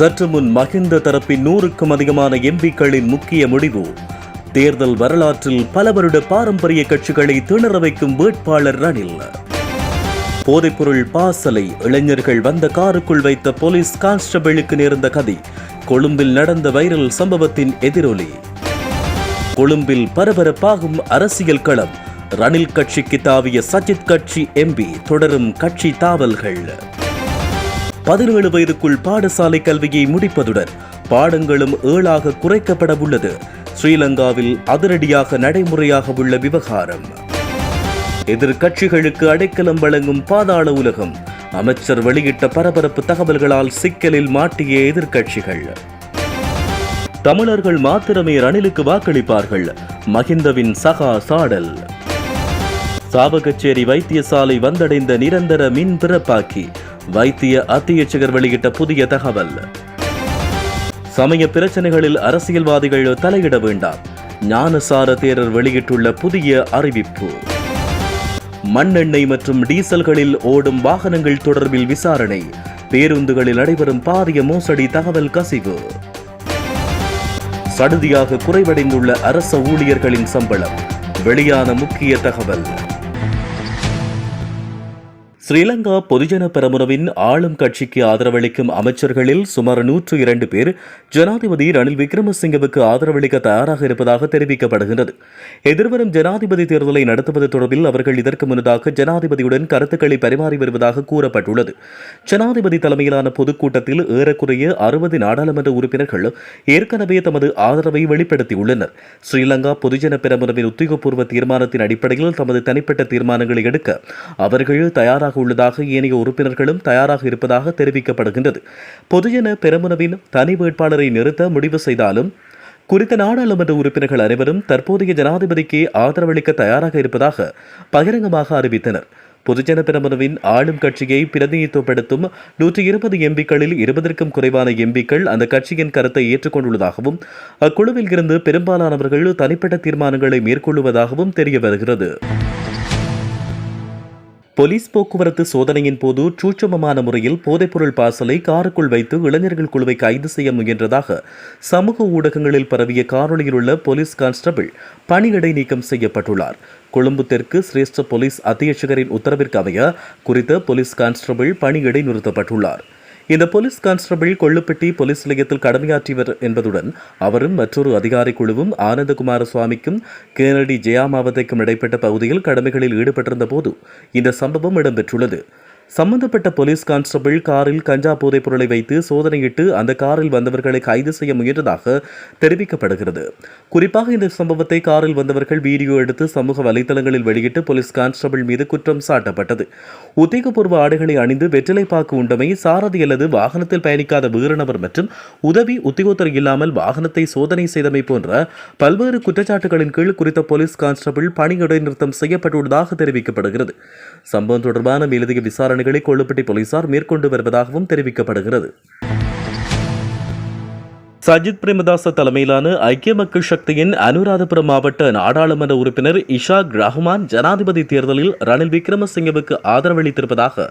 சற்று முன் மகிந்த தரப்பின் நூறுக்கும் அதிகமான எம்பிக்களின் முக்கிய முடிவு. தேர்தல் வரலாற்றில் பல வருட பாரம்பரிய கட்சிகளை திணற வைக்கும் வேட்பாளர் ரணில். போதைப்பொருள் பாசலை இளைஞர்கள் வந்த காருக்குள் வைத்த போலீஸ் கான்ஸ்டபிளுக்கு நேர்ந்த கதை கொழும்பில் நடந்த வைரல் சம்பவத்தின் எதிரொலி. கொழும்பில் பரபரப்பாகும் அரசியல் களம் ரணில் கட்சிக்கு தாவிய சஜித் கட்சி எம்பி தொடரும் கட்சி தாவல்கள். பதினேழு வயதுக்குள் பாடசாலை கல்வியை முடிப்பதுடன் பாடங்களும் ஏழாக குறைக்கப்பட உள்ளது. ஸ்ரீலங்காவில் அதிரடியாக நடைமுறையாக உள்ள விவகாரம். எதிர்கட்சிகளுக்கு அடைக்கலம் வழங்கும் பாதாள உலகம். அமைச்சர் வெளியிட்ட பரபரப்பு தகவல்களால் சிக்கலில் மாட்டிய எதிர்கட்சிகள் தமிழர்கள் மாத்திரமே ரணிலுக்கு வாக்களிப்பார்கள். மகிந்தவின் சகா சாடல். சாவகச்சேரி வைத்தியசாலை வந்தடைந்த நிரந்தர மின் பிறப்பாக்கி. வைத்திய அத்தியட்சகர் வெளியிட்ட புதிய தகவல். சமய பிரச்சனைகளில் அரசியல்வாதிகள் தலையிட வேண்டாம். ஞானசார தேரர் வெளியிட்டுள்ள புதிய அறிவிப்பு. மண்ணெண்ணெய் மற்றும் டீசல்களில் ஓடும் வாகனங்கள் தொடர்பில் விசாரணை. பேருந்துகளில் நடைபெறும் பாரிய மோசடி தகவல் கசிவு. சடுதியாக குறைவடைந்துள்ள அரச ஊழியர்களின் சம்பளம். வெளியான முக்கிய தகவல். ஸ்ரீலங்கா பொதுஜன பெரமுனவின் ஆளும் கட்சிக்கு ஆதரவளிக்கும் அமைச்சர்களில் சுமார் நூற்று இரண்டு பேர் ஜனாதிபதி ரணில் விக்ரமசிங்கவுக்கு ஆதரவளிக்க தயாராக இருப்பதாக தெரிவிக்கப்படுகிறது எதிர்வரும் ஜனாதிபதி தேர்தலை நடத்துவது தொடர்பில் அவர்கள் இதற்கு முன்னதாக ஜனாதிபதியுடன் கருத்துக்களை பரிமாறி வருவதாக கூறப்பட்டுள்ளது. ஜனாதிபதி தலைமையிலான பொதுக்கூட்டத்தில் ஏறக்குறைய அறுபது நாடாளுமன்ற உறுப்பினர்கள் ஏற்கனவே தமது ஆதரவை வெளிப்படுத்தியுள்ளனர். ஸ்ரீலங்கா பொதுஜன பெரமுனவின் உத்தியோகபூர்வ தீர்மானத்தின் அடிப்படையில் தமது தனிப்பட்ட தீர்மானங்களை எடுக்க அவர்கள் தயாராக உள்ளதாக ஏனைய உறுப்பினர்களும் தயாராக இருப்பதாக தெரிவிக்கப்படுகின்றது. பொதுஜன பெரமுனவின் தனி வேட்பாளரை நிறுத்த முடிவு செய்தாலும் குறித்த நாடாளுமன்ற உறுப்பினர்கள் அனைவரும் தற்போதைய ஜனாதிபதிக்கு ஆதரவளிக்க தயாராக இருப்பதாக பகிரங்கமாக அறிவித்தனர். பொதுஜன பெரமுனவின் ஆளும் கட்சியை பிரதிநிதித்துவப்படுத்தும் நூற்றி இருபது எம்பிக்களில் இருபதற்கும் குறைவான எம்பிக்கள் அந்த கட்சியின் கருத்தை ஏற்றுக்கொண்டுள்ளதாகவும் அக்குழுவில் இருந்து பெரும்பாலானவர்கள் தனிப்பட்ட தீர்மானங்களை மேற்கொள்ளுவதாகவும் தெரிய வருகிறது போலீஸ் போக்குவரத்து சோதனையின் போது சூட்சமமான முறையில் போதைப்பொருள் பாசலை காருக்குள் வைத்து இளைஞர்கள் குழுவை கைது செய்ய முயன்றதாக சமூக ஊடகங்களில் பரவிய காணொலியில் உள்ள போலீஸ் கான்ஸ்டபிள் பணியிடை நீக்கம் செய்யப்பட்டுள்ளார். கொழும்பு தெற்கு சிரேஷ்ட போலீஸ் அத்தியட்சகரின் உத்தரவிற்கு அமைய குறித்த போலீஸ் கான்ஸ்டபிள் பணியிடை நிறுத்தப்பட்டுள்ளார். இந்த போலீஸ் கான்ஸ்டபிள் கொள்ளுப்பட்டி போலீஸ் நிலையத்தில் கடமையாற்றியவர் என்பதுடன் அவரும் மற்றொரு அதிகாரி குழுவும் ஆனந்தகுமார சுவாமிக்கும் கேனடி ஜெயாமாவதைக்கும் இடைப்பட்ட பகுதியில் கடமைகளில் ஈடுபட்டிருந்த போது இந்த சம்பவம் இடம்பெற்றுள்ளது. சம்பந்தப்பட்ட போலீஸ் கான்ஸ்டபிள் காரில் கஞ்சா போதைப் பொருளை வைத்து சோதனையிட்டு அந்த காரில் வந்தவர்களை கைது செய்ய முயன்றதாக தெரிவிக்கப்படுகிறது. குறிப்பாக இந்த சம்பவத்தை காரில் வந்தவர்கள் வீடியோ எடுத்து சமூக வலைதளங்களில் வெளியிட்டு போலீஸ் கான்ஸ்டபிள் மீது குற்றம் சாட்டப்பட்டது. உத்தியோகபூர்வ ஆடைகளை அணிந்து வெற்றிலைப்பாக்கு உண்டமை சாரதி அல்லது வாகனத்தில் பயணிக்காத வீரநபர் மற்றும் உதவி உத்தியோகத்தர் இல்லாமல் வாகனத்தை சோதனை செய்தமை போன்ற பல்வேறு குற்றச்சாட்டுகளின் கீழ் குறித்த போலீஸ் கான்ஸ்டபிள் பணி இடைநிறுத்தம் செய்யப்பட்டுள்ளதாக தெரிவிக்கப்படுகிறது. சம்பவம் தொடர்பான மேலதிக விசாரணைகளை கொள்ளுப்பட்டி போலீசார் மேற்கொண்டு வருவதாகவும் தெரிவிக்கப்படுகிறது. சஜித் பிரேமதாச தலைமையிலான ஐக்கிய மக்கள் சக்தியின் அனுராதபுரம் மாவட்ட நாடாளுமன்ற உறுப்பினர் இஷாக் ரஹ்மான் ஜனாதிபதி தேர்தலில் ரணில் விக்ரமசிங்கவுக்கு ஆதரவளித்திருப்பதாக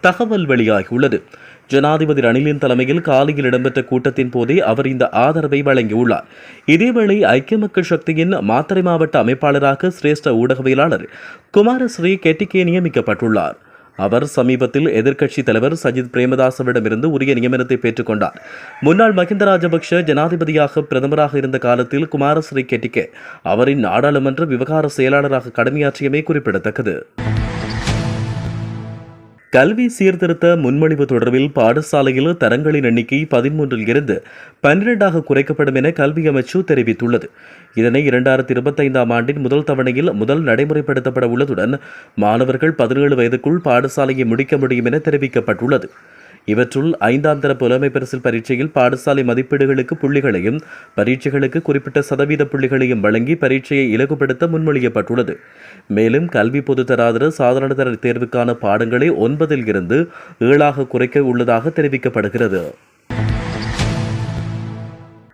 தகவல் வெளியாகியுள்ளது. ஜனாதிபதி ரணிலின் தலைமையில் காலையில் இடம்பெற்ற கூட்டத்தின் போதே அவர் இந்த ஆதரவை வழங்கியுள்ளார். இதேவேளை ஐக்கிய மக்கள் சக்தியின் மாத்தறை மாவட்ட அமைப்பாளராக சிரேஷ்ட ஊடகவியலாளர் குமாரஸ்ரீ கெட்டிக்கே நியமிக்கப்பட்டுள்ளார். அவர் சமீபத்தில் எதிர்க்கட்சி தலைவர் சஜித் பிரேமதாசவிடமிருந்து உரிய நியமனத்தை பெற்றுக்கொண்டார். முன்னாள் மஹிந்த ராஜபக்ஷ ஜனாதிபதியாக பிரதமராக இருந்த காலத்தில் குமாரஸ்ரீ கெட்டிக்கே அவரின் நாடாளுமன்ற விவகார செயலாளராக கடமையாற்றியமை குறிப்பிடத்தக்கது. கல்வி சீர்திருத்த முன்மொழிவு தொடர்பில் பாடசாலையில் தரங்களின் எண்ணிக்கை பதிமூன்றில் இருந்து பன்னிரெண்டாக குறைக்கப்படும் என கல்வி அமைச்சு தெரிவித்துள்ளது. இதனை இரண்டாயிரத்தி இருபத்தைந்தாம் ஆண்டின் முதல் தவணையில் முதல் நடைமுறைப்படுத்தப்பட உள்ளதுடன் மாணவர்கள் பதினேழு வயதுக்குள் பாடசாலையை முடிக்க முடியும் என தெரிவிக்கப்பட்டுள்ளது. இவற்றுள் ஐந்தாம் தர புலமை பரிசில் பரீட்சையில் பாடசாலை மதிப்பீடுகளுக்கு புள்ளிகளையும் பரீட்சைகளுக்கு குறிப்பிட்ட சதவீத புள்ளிகளையும் வழங்கி பரீட்சையை இலகுபடுத்த முன்மொழியப்பட்டுள்ளது. மேலும் கல்வி பொதுத்தராதர சாதாரண தர தேர்வுக்கான பாடங்களை ஒன்பதில் இருந்து ஏழாக குறைக்க உள்ளதாக தெரிவிக்கப்படுகிறது.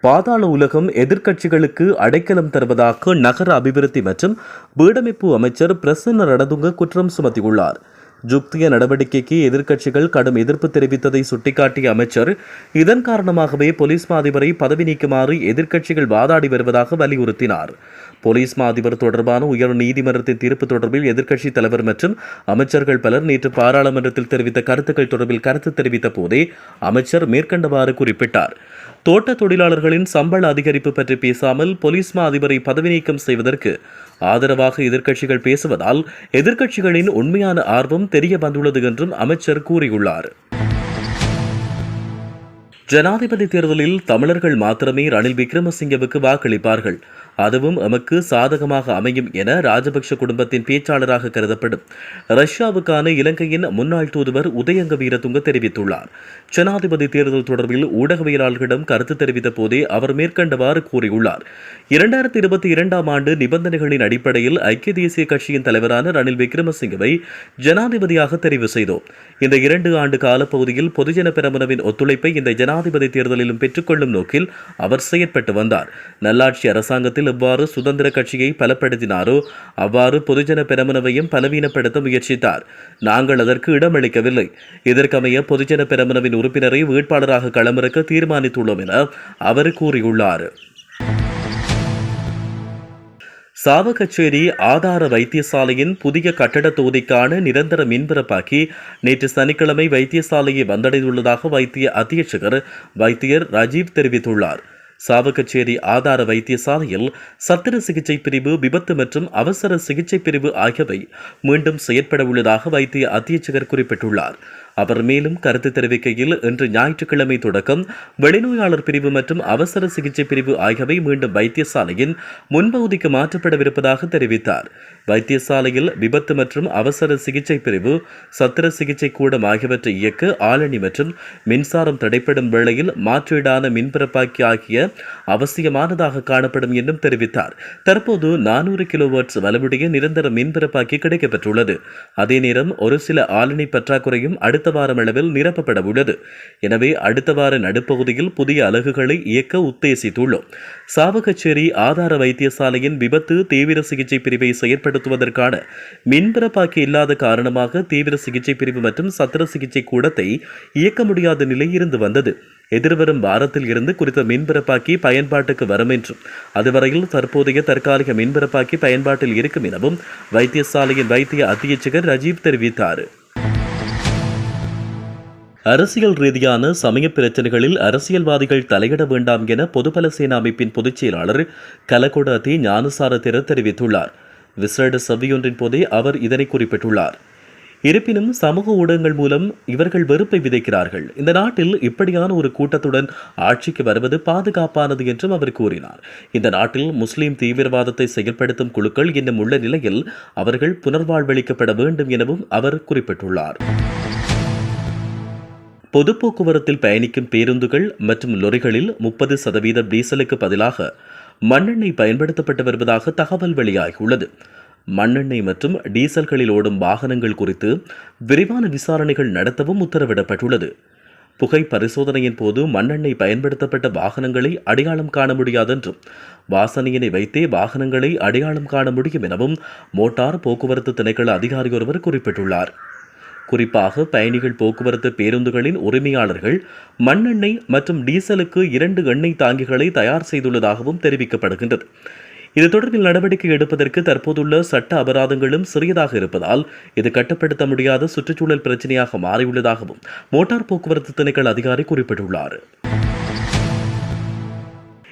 பாதாள உலகம் எதிர்க்கட்சிகளுக்கு அடைக்கலம் தருவதாக நகர அபிவிருத்தி மற்றும் வீடமைப்பு அமைச்சர் பிரசன்ன ரணதுங்க குற்றம் சுமத்தியுள்ளார். ஜுக்திய நடவடிக்கைக்கு எதிர்க்கட்சிகள் கடும் எதிர்ப்பு தெரிவித்ததை சுட்டிக்காட்டிய அமைச்சர் இதன் காரணமாகவே போலீஸ் மாதிபரை பதவி நீக்குமாறு எதிர்க்கட்சிகள் வாதாடி வருவதாக வலியுறுத்தினார். போலீஸ் மா அதிபர் தொடர்பான உயர் நீதிமன்றத்தின் தீர்ப்பு தொடர்பில் எதிர்க்கட்சித் தலைவர் மற்றும் அமைச்சர்கள் பலர் நேற்று பாராளுமன்றத்தில் தெரிவித்த கருத்துக்கள் தொடர்பில் கருத்து தெரிவித்த போதே அமைச்சர் மேற்கண்டவாறு குறிப்பிட்டார். தோட்ட தொழிலாளர்களின் சம்பள அதிகரிப்பு பற்றி பேசாமல் போலீஸ் மா அதிபரை பதவி நீக்கம் செய்வதற்கு ஆதரவாக எதிர்க்கட்சிகள் பேசுவதால் எதிர்க்கட்சிகளின் உண்மையான ஆர்வம் தெரிய வந்துள்ளது என்றும் அமைச்சர் கூறியுள்ளார். ஜனாதிபதி தேர்தலில் தமிழர்கள் மாத்திரமே ரணில் விக்ரமசிங்கவுக்கு வாக்களிப்பார்கள். அதுவும் எமக்கு சாதகமாக அமையும் என ராஜபக்ஷ குடும்பத்தின் பேச்சாளராக கருதப்படும். ரஷ்யாவுக்கான இலங்கையின் முன்னாள் தூதுவர் உதயங்க வீரதுங்க தெரிவித்துள்ளார். ஜனாதிபதி தேர்தல் தொடர்பில் ஊடகவியலாளர்களிடம் கருத்து தெரிவித்த போதே அவர் மேற்கண்டவாறு கூறியுள்ளார். இரண்டாயிரத்தி இருபத்தி இரண்டாம் ஆண்டு நிபந்தனைகளின் அடிப்படையில் ஐக்கிய தேசிய கட்சியின் தலைவரான ரணில் விக்ரமசிங்கவை ஜனாதிபதியாக தெரிவு செய்தோம். இந்த இரண்டு ஆண்டு காலப்பகுதியில் பொதுஜன பெரமுனவின் ஒத்துழைப்பை இந்த ஜனாதிபதி தேர்தலிலும் பெற்றுக்கொள்ளும் நோக்கில் அவர் செயற்பட்டு வந்தார். நல்லாட்சி அரசாங்கத்தில் எவ்வாறு சுதந்திர கட்சியை பலப்படுத்தினாரோ அவ்வாறு பொதுஜன பெரமுனவையும் பலவீனப்படுத்த முயற்சித்தார். நாங்கள் அதற்கு இடமளிக்கவில்லை. இதற்கமைய பொதுஜன பெரமுனவின் உறுப்பினரை வேட்பாளராக களமிறக்க தீர்மானித்துள்ளோம் என அவர் கூறியுள்ளார். சாவகச்சேரி ஆதார வைத்தியசாலையின் புதிய கட்டட தொகுதிக்கான நிரந்தர மின்பரப்பாக்கி நேற்று சனிக்கிழமை வைத்தியசாலையை வந்தடைந்துள்ளதாக வைத்திய அத்தியட்சகர் வைத்தியர் ரஜீவ் தெரிவித்துள்ளார். சாவகச்சேரி ஆதார வைத்தியசாலையில் சத்திர சிகிச்சை பிரிவு விபத்து மற்றும் அவசர சிகிச்சை பிரிவு ஆகியவை மீண்டும் செயற்பட உள்ளதாக வைத்திய அத்தியட்சகர் குறிப்பிட்டுள்ளார். அவர் மேலும் கருத்து தெரிவிக்கையில் இன்று ஞாயிற்றுக்கிழமை தொடக்கம் வெளிநோயாளர் பிரிவு மற்றும் அவசர சிகிச்சை பிரிவு ஆகியவை மீண்டும் வைத்தியசாலையின் முன்பகுதிக்கு மாற்றப்படவிருப்பதாக தெரிவித்தார். வைத்தியசாலையில் விபத்து மற்றும் அவசர சிகிச்சை பிரிவு சத்திர சிகிச்சை கூடம் ஆகியவற்றை இயக்க ஆளணி மற்றும் மின்சாரம் தடைப்படும் வேளையில் மாற்றீடான மின்பரப்பாக்கி ஆகிய அவசியமானதாக காணப்படும் என்றும் தெரிவித்தார். தற்போது நானூறு கிலோவாட்ஸ் வலுவுடைய நிரந்தர மின்பரப்பாக்கி கிடைக்கப்பெற்றுள்ளது. அதே நேரம் ஒரு சில ஆளணி பற்றாக்குறையும் அடுத்த வாரம் அளவில் நிரப்பப்பட உள்ளது. எனவே அடுத்த வார நடுப்பகுதியில் புதிய அலகுகளை இயக்க உத்தேசித்துள்ளோம். சாவகச்சேரி ஆதார வைத்தியசாலையின் விபத்து தீவிர சிகிச்சை பிரிவை செயற்படுத்துவதற்கான மின்பரப்பாக்கி இல்லாத காரணமாக தீவிர சிகிச்சை பிரிவு மற்றும் சத்திர சிகிச்சை கூடத்தை இயக்க முடியாத நிலை இருந்து வந்தது. எதிர்வரும் வாரத்தில் இருந்து குறித்த மின்பரப்பாக்கி பயன்பாட்டுக்கு வரும் என்றும் அதுவரையில் தற்போதைய தற்காலிக மின்பரப்பாக்கி பயன்பாட்டில் இருக்கும் எனவும் வைத்தியசாலையின் வைத்திய அத்தியட்சகர் ரஜீப் தெரிவித்தார். அரசியல் ரீதியான சமய பிரச்சனைகளில் அரசியல்வாதிகள் தலையிட வேண்டாம் என பொதுபல சேனா அமைப்பின் பொதுச் செயலாளர் கலகொட ஞானசார திரு தெரிவித்துள்ளார். விசேட சபையொன்றின் போதே அவர் இதனை குறிப்பிட்டுள்ளார். இருப்பினும் சமூக ஊடகங்கள் மூலம் இவர்கள் வெறுப்பை விதைக்கிறார்கள். இந்த நாட்டில் இப்படியான ஒரு கூட்டத்துடன் ஆட்சிக்கு வருவது பாதுகாப்பானது என்றும் அவர் கூறினார். இந்த நாட்டில் முஸ்லீம் தீவிரவாதத்தை செயல்படுத்தும் குழுக்கள் இன்னும் உள்ள நிலையில் அவர்கள் புனர்வாழ்வளிக்கப்பட வேண்டும் எனவும் அவர் குறிப்பிட்டுள்ளார். பொது போக்குவரத்தில் பயணிக்கும் பேருந்துகள் மற்றும் லொரிகளில் முப்பது சதவீத டீசலுக்கு பதிலாக மண்ணெண்ணெய் பயன்படுத்தப்பட்டு வருவதாக தகவல் வெளியாகியுள்ளது. மண்ணெண்ணெய் மற்றும் டீசல்களில் ஓடும் வாகனங்கள் குறித்து விரிவான விசாரணைகள் நடத்தவும் உத்தரவிடப்பட்டுள்ளது. புகை பரிசோதனையின் போது மண்ணெண்ணெய் பயன்படுத்தப்பட்ட வாகனங்களை அடையாளம் காண முடியாதென்றும் வாசனையினை வைத்தே வாகனங்களை அடையாளம் காண முடியும் எனவும் மோட்டார் போக்குவரத்து திணைக்கள அதிகாரி ஒருவர் குறிப்பிட்டுள்ளார். குறிப்பாக பயணிகள் போக்குவரத்து பேருந்துகளின் உரிமையாளர்கள் மண்ணெண்ணெய் மற்றும் டீசலுக்கு இரண்டு எண்ணெய் தாங்கிகளை தயார் செய்துள்ளதாகவும் தெரிவிக்கப்படுகின்றது. இது தொடர்பில் நடவடிக்கை எடுப்பதற்கு தற்போதுள்ள சட்ட அபராதங்களும் சிறியதாக இருப்பதால் இது கட்டுப்படுத்த முடியாத சுற்றுச்சூழல் பிரச்சனையாக மாறியுள்ளதாகவும் மோட்டார் போக்குவரத்து திணைக்கள் அதிகாரி குறிப்பிட்டுள்ளார்.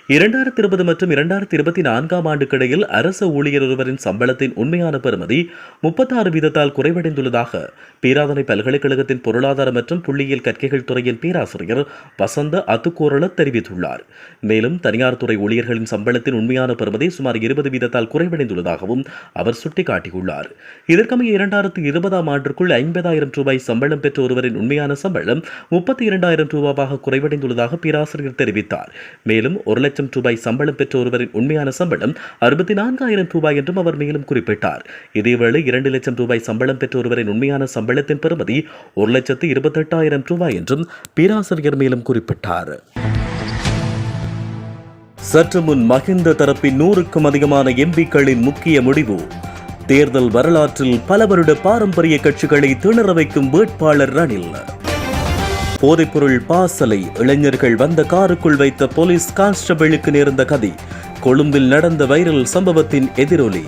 இரண்டாயிரத்தி இருபது மற்றும் இரண்டாயிரத்தி இருபத்தி நான்காம் ஆண்டுக்கிடையில் அரச ஊழியர் ஒருவரின் சம்பளத்தின் உண்மையான பெறுமதி முப்பத்தாறு வீதத்தால் குறைவடைந்துள்ளதாக பேராதனை பல்கலைக்கழகத்தின் பொருளாதார மற்றும் புள்ளியியல் கற்கைகள் துறையின் பேராசிரியர் வசந்த அத்துக்கோரள தெரிவித்துள்ளார். மேலும் தனியார் துறை ஊழியர்களின் சம்பளத்தின் உண்மையான பெறுமதி சுமார் இருபது வீதத்தால் குறைவடைந்துள்ளதாகவும் அவர் சுட்டிக்காட்டியுள்ளார். இதற்கமைய இரண்டாயிரத்தி இருபதாம் ஆண்டிற்குள் ஐம்பதாயிரம் ரூபாய் சம்பளம் பெற்ற ஒருவரின் உண்மையான சம்பளம் முப்பத்தி இரண்டாயிரம் ரூபாவாக குறைவடைந்துள்ளதாக பேராசிரியர் தெரிவித்தார். மேலும் ஒரு லட்சம் ரூபாய் சம்பளம் பெற்ற ஒருவரின் உண்மையான சம்பளம் அறுபத்தி நான்காயிரம் ரூபாய் என்றும் அவர் மேலும் குறிப்பிட்டார். இதேவேளை இரண்டு லட்சம் ரூபாய் சம்பளம் பெற்ற ஒருவரின் உண்மையான சம்பளத்தின் பெறுமதி ஒரு லட்சத்து இருபத்தெட்டாயிரம் ரூபாய் என்றும் பேராசிரியர் மேலும் குறிப்பிட்டார். சற்று முன் மஹிந்த தரப்பின் நூறுக்கும் அதிகமான எம்பிக்களின் முக்கிய முடிவு தேர்தல் வரலாற்றில் பல வருட பாரம்பரிய கட்சிகளை திணற வைக்கும் வேட்பாளர் ரணில். போதைப்பொருள் பாசலை இளைஞர்கள் வந்த காருக்குள் வைத்த போலீஸ் கான்ஸ்டபிளுக்கு நேர்ந்த கதை கொழும்பில் நடந்த வைரல் சம்பவத்தின் எதிரொலி.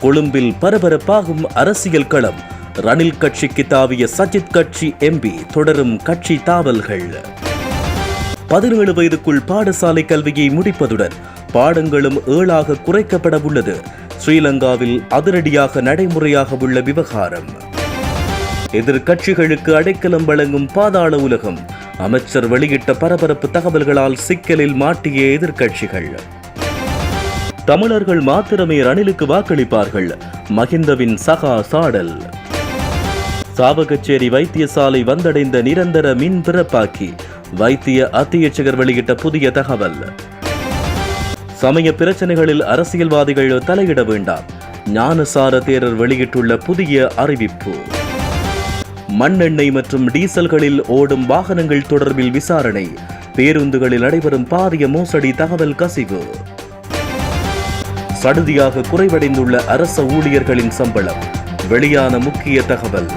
கொழும்பில் பரபரப்பாகும் அரசியல் களம் ரணில் கட்சிக்கு தாவிய சஜித் கட்சி எம்பி தொடரும் கட்சி தாவல்கள். பதினேழு வயதுக்குள் பாடசாலை கல்வியை முடிப்பதுடன் பாடங்களும் ஏழாக குறைக்கப்பட உள்ளது. ஸ்ரீலங்காவில் அதிரடியாக நடைமுறையாக உள்ள விவகாரம். எதிர்கட்சிகளுக்கு அடைக்கலம் வழங்கும் பாதாள உலகம். அமைச்சர் வெளியிட்ட பரபரப்பு தகவல்களால் சிக்கலில் மாட்டிய எதிர்கட்சிகள் தமிழர்கள் மாத்திரமே ரணிலுக்கு வாக்களிப்பார்கள். மகிந்தவின் சகா சாடல். சாவகச்சேரி வைத்தியசாலை வந்தடைந்த நிரந்தர மின் பிறப்பாக்கி. வைத்திய அத்தியட்சகர் வெளியிட்ட புதிய தகவல். சமய பிரச்சனைகளில் அரசியல்வாதிகள் தலையிட வேண்டாம். ஞானசார தேரர் வெளியிட்டுள்ள புதிய அறிவிப்பு. மண்ணெண்ணெய் மற்றும் டீசல்களில் ஓடும் வாகனங்கள் தொடர்பில் விசாரணை. பேருந்துகளில் நடைபெறும் பாரிய மோசடி தகவல் கசிவு. சடுதியாக குறைவடைந்துள்ள அரச ஊழியர்களின் சம்பளம். வெளியான முக்கிய தகவல்.